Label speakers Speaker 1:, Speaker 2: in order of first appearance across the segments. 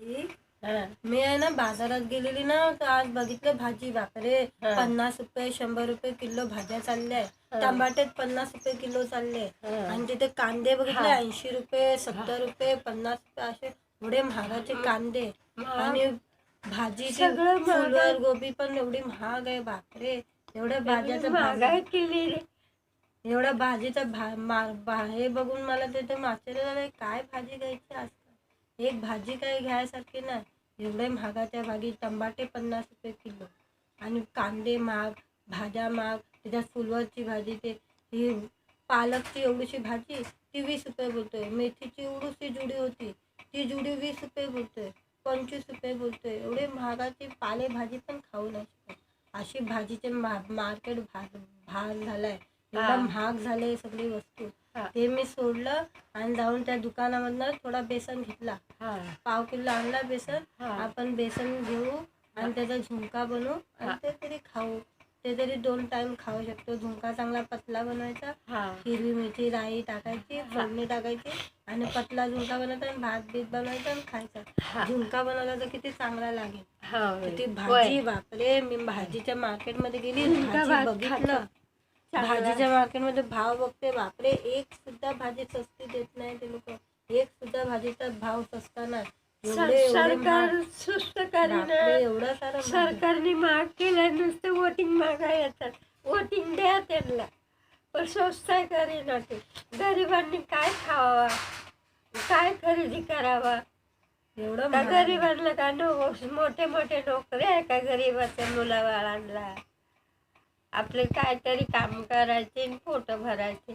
Speaker 1: मी आहे ना बाजारात गेलेली ना तर आज बघितलं भाजी बापरे. पन्नास रुपये शंभर रुपये किलो भाज्या चालल्या
Speaker 2: हा.
Speaker 1: टमाटेत पन्नास रुपये किलो चालले. आणि तिथे कांदे बघितले. ऐंशी रुपये सत्तर रुपये पन्नास रुपये असे एवढे महागाचे कांदे आणि भाजी
Speaker 2: आहे.
Speaker 1: फुलवर गोबी पण एवढी महाग आहे बापरे एवढ्या भाज्याचं
Speaker 2: महागाई केली
Speaker 1: एवढ्या भाजीचं भा हे बघून मला तिथे आश्चर्य झालं काय भाजी घ्यायची असतं एक भाजी काय घ्यायसारखी ना एवढे महागाच्या भागी टमाटे पन्नास रुपये किलो. आणि कांदे महाग भाज्या महाग त्याच्यात फुलवरची भाजी ते ही पालकची एवढीशी भाजी ती वीस रुपये बोलतोय. मेथीची एवढीशी जुडी होती ती जुडी वीस रुपये बोलतोय. पंचवीस रुपये बोलतोय. एवढे महागाची पालेभाजी पण खाऊ नाही शकत. अशी भाजीचे मा मार्केट भा भाग झालाय. एवढा
Speaker 2: हा.
Speaker 1: महाग झाले सगळी वस्तू.
Speaker 2: हा.
Speaker 1: ते मी सोडलं आणि जाऊन त्या दुकानामधनं थोडा बेसन घेतला. पाव किलो आणला बेसन. आपण बेसन घेऊ आणि त्याचा झुणका बनवू आणि. ते तरी खाऊ. ते तरी दोन टाइम खाऊ शकतो. झुणका चांगला पतला बनवायचा. हिरवी मिरची राई टाकायची फोडणी टाकायची आणि पतला झुणका बनवायचा आणि भात बीत बनवायचा आणि खायचा. झुणका बनवला तर किती चांगला लागेल. किती. भाजी बापरे. मी भाजीच्या मार्केटमध्ये गेली बघितलं. भाजीच्या मार्केटमध्ये भाव बघते बापरे एक सुद्धा भाजी स्वस्ती देत नाही ते लोक. एक सुद्धा भाजीचा भाव स्वस्त नाही.
Speaker 2: सरकार. सुस्त करीन
Speaker 1: एवढं सारं.
Speaker 2: सरकारने माग केलं नुसतं वोटिंग मागा येतात. वोटिंग द्या त्यांना. पण स्वस्त करीना ते. गरिबांनी काय खावा? काय खरेदी करावा?
Speaker 1: एवढं.
Speaker 2: गरिबांना का नो मोठे मोठे नोकरी आहे का गरिबाच्या मुलाबाळांना? आपले काहीतरी काम करायचे पोट भरायचे.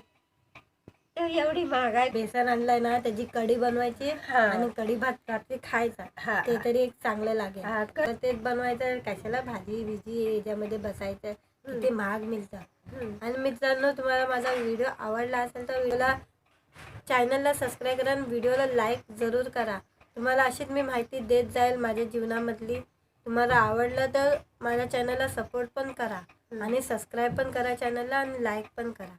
Speaker 2: तर एवढी महागाई
Speaker 1: बेसन आणलंय ना त्याची कढी बनवायची. आणि कढी भात रात्री खायचा.
Speaker 2: हा.
Speaker 1: ते तरी एक चांगलं लागेल.
Speaker 2: हा,
Speaker 1: तेच बनवायचं कशाला भाजी बिजी याच्यामध्ये बसायचं. किती महाग मिळतं. आणि मित्रांनो तुम्हाला माझा व्हिडिओ आवडला असेल तर व्हिडिओला चॅनलला सबस्क्राईब करा आणि व्हिडिओला लाईक जरूर करा. तुम्हाला अशीच मी माहिती देत जाईल माझ्या जीवनामधली. तुम्हाला आवडलं तर माझ्या चॅनलला सपोर्ट पण करा. आणि सबस्क्राईब पण करा चॅनलला आणि लाईक पण करा.